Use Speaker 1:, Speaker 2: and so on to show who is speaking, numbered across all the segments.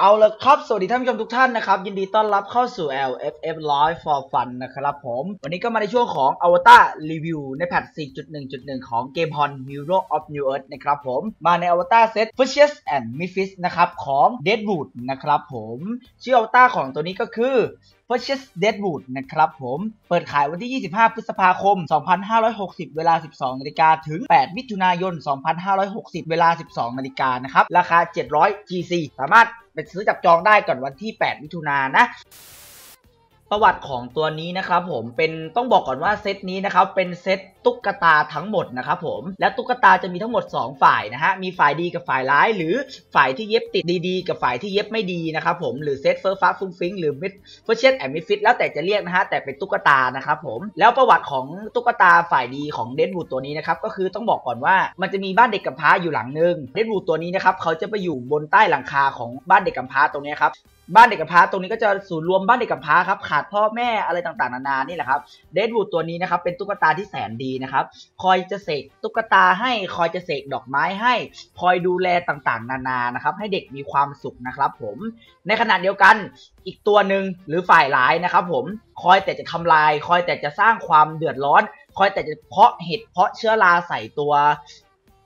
Speaker 1: เอาละครับ สวัสดีท่านผู้ชมทุกท่านนะครับ ยินดีต้อนรับเข้าสู่ LFF Live for Fun นะครับผม วันนี้ก็มาในช่วงของ Avatar Review ในแพท 4.1.1 ของเกม Hon Hero of New Earth นะครับผม มาใน Avatar Set f i s h e s and Memphis นะครับ ของ Deadwood นะครับผม ชื่อ Avatar ของตัวนี้ก็คือ f u r c h e s Deadwood นะครับผม เปิดขายวันที่ 25 พฤษภาคม 2560 เวลา 12นาฬิกาถึง 8 มิถุนายน 2560 เวลา 12นาฬิกานะครับ ราคา 700 GC สามารถไปซื้อจับจองได้ก่อนวันที่ 8 มิถุนายนนะ ประวัติของตัวนี้นะครับผมเป็นต้องบอกก่อนว่าเซตนี้นะครับเป็นเซตตุ๊กตาทั้งหมดนะครับผมและตุ๊กตาจะมีทั้งหมด 2 ฝ่ายนะฮะมีฝ่ายดีกับฝ่ายร้าย หรือฝ่ายที่เย็บติดดีๆ กับฝ่ายที่เย็บไม่ดีนะครับผมหรือเซตเฟอร์ฟ้าฟุ้งฟิงหรือมิดเฟอร์เชตแอนด์มิดฟิตแล้วแต่จะเรียกนะฮะแต่เป็นตุ๊กตานะครับผมแล้วประวัติของตุ๊กตาฝ่ายดีของเดนวูตัวนี้นะครับก็คือต้องบอกก่อนว่ามันจะมีบ้านเด็กกำพร้าอยู่หลังนึงเดนวูตัวนี้นะครับเขาจะไปอยู่บนใต้หลังคาของบ้านเด็กกำพร้าตรงนี้ครับ บ้านเด็กกำพร้าตรงนี้ก็จะศูนย์รวมบ้านเด็กกำพร้าครับขาดพ่อแม่อะไรต่างๆนานานี่แหละครับเดดวูดตัวนี้นะครับเป็นตุ๊กตาที่แสนดีนะครับคอยจะเสกตุ๊กตาให้คอยจะเสกดอกไม้ให้ คอยดูแลต่างๆ นานานะครับให้เด็กมีความสุขนะครับผมในขณะเดียวกันอีกตัวหนึ่งหรือฝ่ายร้ายนะครับผมคอยแต่จะทำลาย คอยแต่จะสร้างความเดือดร้อน คอยแต่จะเพาะเห็ดเพาะเชื้อราใส่ตัว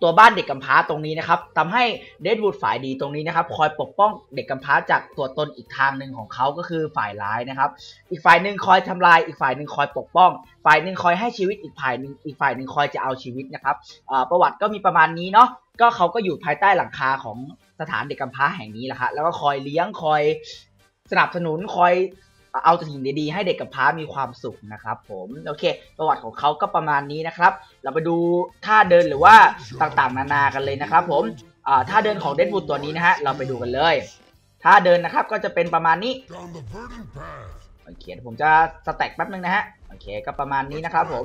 Speaker 1: ตัวบ้านเด็กกำพร้าตรงนี้นะครับทำให้เดดวูดฝ่ายดีตรงนี้นะครับ คอยปกป้องเด็กกำพร้าจากตัวตนอีกทางหนึ่งของเขาก็คือฝ่ายร้ายนะครับ อีกฝ่ายหนึ่งคอยทำลาย อีกฝ่ายหนึ่งคอยปกป้อง ฝ่ายหนึ่งคอยให้ชีวิตอีกฝ่ายหนึ่งอีกฝ่ายหนึ่งคอยจะเอาชีวิตนะครับประวัติก็มีประมาณนี้เนาะก็เขาก็อยู่ภายใต้หลังคาของสถานเด็กกำพร้าแห่งนี้แหละครับแล้วก็คอยเลี้ยงคอยสนับสนุนคอย เอาแต่สิ่งดีๆให้เด็กกับพร้ามีความสุขนะครับผมโอเค ประวัติของเขาก็ประมาณนี้นะครับ เราไปดูท่าเดินหรือว่าต่างๆ นานากันเลยนะครับ ผมท่าเดินของเดนวูดตัวนี้นะฮะเราไปดูกันเลยท่าเดินนะครับก็จะเป็นประมาณนี้โอเคผมจะสแต็กแป๊บนึงนะฮะโอเคก็ประมาณนี้นะครับ ผม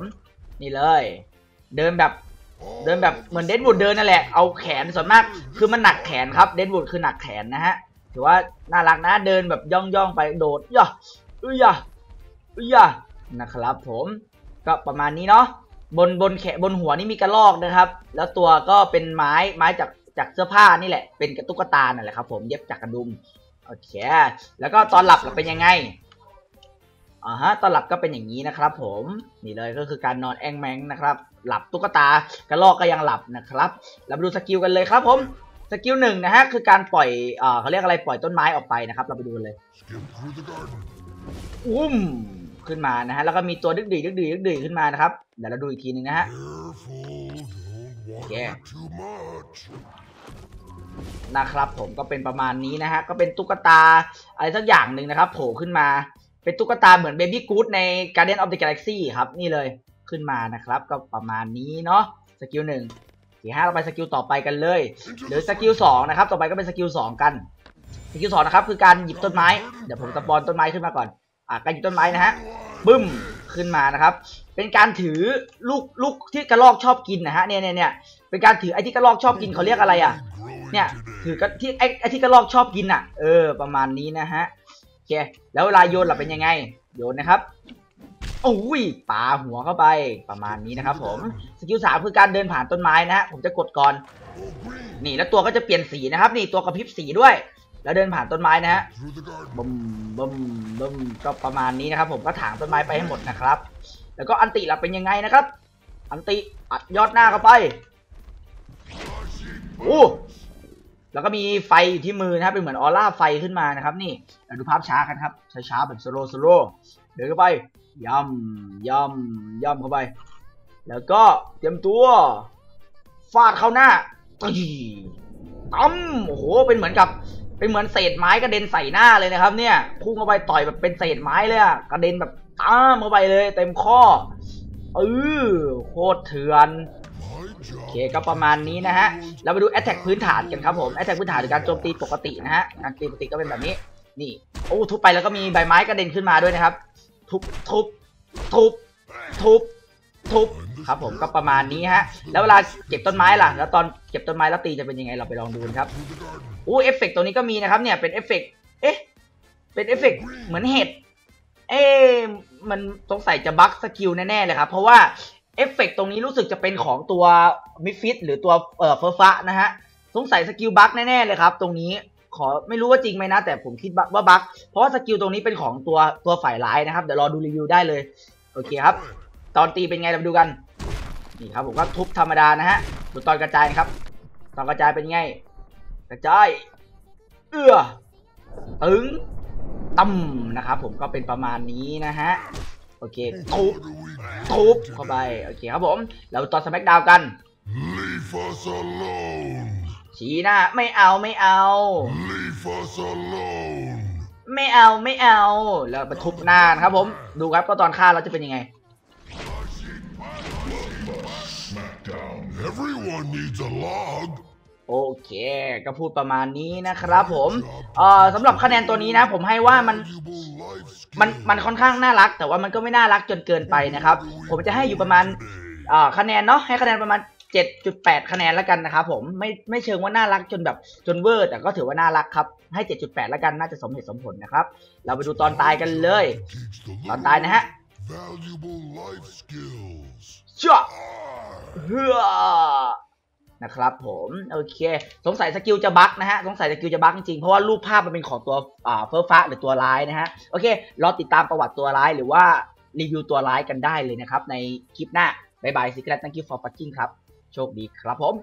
Speaker 1: นี่เลย เดินแบบเดินแบบเหมือนเดนวูดเดินนั่นแหละ เอาแขนส่วนมาก คือมันหนักแขนครับ เดนวูดคือหนักแขนนะฮะ ถือว่าน่ารักนะ เดินแบบย่องย่องไปโดดย่อ อุ้ยย่อุ้ยย่นะครับผมก็ประมาณนี้เนาะบนบนแขนบนหัวนี่มีกระรอกนะครับ แล้วตัวก็เป็นไม้ไม้จากจากเสื้อผ้านี่แหละ เป็นกระตุกตานั่นแหละครับ ผมเย็บจากกระดุมโอเคแล้วก็ตอนหลับเป็นยังไงอ่าฮะตอนหลับก็เป็นอย่างนี้นะครับ ผมนี่เลยก็คือการนอนแองแมงนะครับ หลับตุ๊กตากระรอกก็ยังหลับนะครับ เราไปดูสกิลกันเลยครับ ผมสกิลหนึ่งนะฮะคือการปล่อยเอ่อเขาเรียกอะไรปล่อยต้นไม้ออกไปนะครับ เราไปดูเลย อุ้มขึ้นมานะฮะแล้วก็มีตัวดึกดีดึกดีดึกดีขึ้นมานะครับเดี๋ยวเราดูอีกทีหนึ่งนะฮะโอเคนะครับผมก็เป็นประมาณนี้นะฮะก็เป็นตุ๊กตาอะไรสักอย่างหนึ่งนะครับโผล่ขึ้นมาเป็นตุ๊กตาเหมือนเบบี้กู๊ดใน Guardian of the Galaxy ครับนี่เลยขึ้นมานะครับ ก็ประมาณนี้เนาะสกิลหนึ่งสี่ห้าเราไปสกิลต่อไปกันเลย หรือสกิลสองนะครับ ต่อไปก็เป็นสกิลสองกัน สกิลสองนะครับคือการหยิบต้นไม้ เดี๋ยวผมสปอนต้นไม้ขึ้นมาก่อน อ่าการหยิบต้นไม้นะฮะ บึ้ม ขึ้นมานะครับ เป็นการถือลูกลูกที่กระรอกชอบกินนะฮะ เนี่ยเนี่ยเนี่ยเป็นการถือไอ้ที่กระรอกชอบกินเขาเรียกอะไรอะ เนี่ยถือกที่ไอ้ไอ้ที่กระรอกชอบกินอะ เออ ประมาณนี้นะฮะ โอเค แล้วเวลาโยนล่ะเป็นยังไง โยนนะครับโอ้ยปาหัวเข้าไปประมาณนี้นะครับผม สกิลสามคือการเดินผ่านต้นไม้นะฮะ ผมจะกดก่อน นี่แล้วตัวก็จะเปลี่ยนสีนะครับ นี่ตัวกระพริบสีด้วย แล้วเดินผ่านต้นไม้นะฮะบึมบึมบึมก็ประมาณนี้นะครับ ผมก็ถางต้นไม้ไปให้หมดนะครับ แล้วก็อันติเราเป็นยังไงนะครับ อันติอัดยอดหน้าเข้าไปโอ้แล้วก็มีไฟอยู่ที่มือนะครับเป็นเหมือนออร่าไฟขึ้นมานะครับ นี่เราดูภาพช้ากันครับช้าๆแบบสโลว์สโลว์เดินเข้าไปย่ำย่ำย่ำเข้าไป แล้วก็เตรียมตัวฟาดเข้าหน้าตีตั้มโอ้โหเป็นเหมือนกับ เป็นเหมือนเศษไม้กระเด็นใส่หน้าเลยนะครับ เนี่ยพุ่งเข้าไปต่อยแบบเป็นเศษไม้เลยอะกระเด็นแบบตั้มเข้าไปเลย เต็มข้อเออโคตรเถื่อนโอเคก็ประมาณนี้นะฮะเราไปดูแอตแทกพื้นฐานกันครับผมแอตแทกพื้นฐานหรือการโจมตีปกตินะฮะการตีปกติก็เป็นแบบนี้ นี่โอ้ทุบไปแล้วก็มีใบไม้กระเด็นขึ้นมาด้วยนะครับ ทุบทุบทุบทุบทุบ ครับผมก็ประมาณนี้ฮะ แล้วเวลาเก็บต้นไม้ล่ะ แล้วตอนเก็บต้นไม้แล้วตีจะเป็นยังไงเราไปลองดูครับอู้เอฟเฟกตัวนี้ก็มีนะครับเนี่ยเป็นเอฟเฟกเอ๊ะเป็นเอฟเฟกเหมือนเห็ดเอ๊มันสงสัยจะบั๊กสกิลแน่ๆเลยครับ เพราะว่าเอฟเฟกตรงนี้รู้สึกจะเป็นของตัวมิฟิตหรือตัวเอ่อเฟอร์ฟะนะฮะสงสัยสกิลบั๊กแน่ๆเลยครับ ตรงนี้ขอไม่รู้ว่าจริงไหมนะ แต่ผมคิดว่าบั๊กเพราะว่าสกิลตรงนี้เป็นของตัวตัวฝ่ายร้ายนะครับเดี๋ยวรอดูรีวิวได้เลย โอเคครับ ตอนตีเป็นไงเรามาดูกัน นี่ครับผมก็ทุบธรรมดานะฮะดูตอนกระจายครับ ตอนกระจายเป็นไง กระจาย เอื้อ ตึงตั้มนะครับผมก็เป็นประมาณนี้นะฮะ โอเค ทุบ ทุบเข้าไป โอเคครับผม เราตอนสแมกดาวกัน ชี้หน้า ไม่เอาไม่เอา ไม่เอาไม่เอา แล้วไปทุบหน้านะครับผม ดูครับก็ตอนฆ่าเราจะเป็นยังไง
Speaker 2: Everyone needs a log.
Speaker 1: โอเค ก็พูดประมาณนี้นะครับผมเอ่อสำหรับคะแนนตัวนี้นะ ผมให้ว่ามัน
Speaker 2: Valuable life
Speaker 1: มัน
Speaker 2: skills.
Speaker 1: มันค่อนข้างน่ารัก แต่ว่ามันก็ไม่น่ารักจนเกินไปนะครับ ผมจะให้อยู่ประมาณอ่าคะแนนเนาะให้คะแนนประมาณ 7.8 คะแนนแล้วกันนะครับผมไม่ไม่เชิงว่าน่ารักจนแบบจนเวอร์ แต่ก็ถือว่าน่ารักครับ ให้ 7.8 แล้วกันน่าจะสมเหตุสมผลนะครับ เราไปดูตอนตายกันเลย
Speaker 2: Teach the
Speaker 1: ตอนตายนะฮะ
Speaker 2: valuable life skills.
Speaker 1: เฮือนะครับผมโอเค สงสัยสกิลจะบั๊กนะฮะสงสัยสกิลจะบั๊กจริงๆเพราะว่ารูปภาพมันเป็นของตัวอ่าเฟอร์ฟ้าหรือตัวร้ายนะฮะโอเครอติดตามประวัติตัวร้ายหรือว่ารีวิวตัวร้ายกันได้เลยนะครับในคลิปหน้าบายบายสิก r ร t thank you for watching ครับ โชคดีครับผม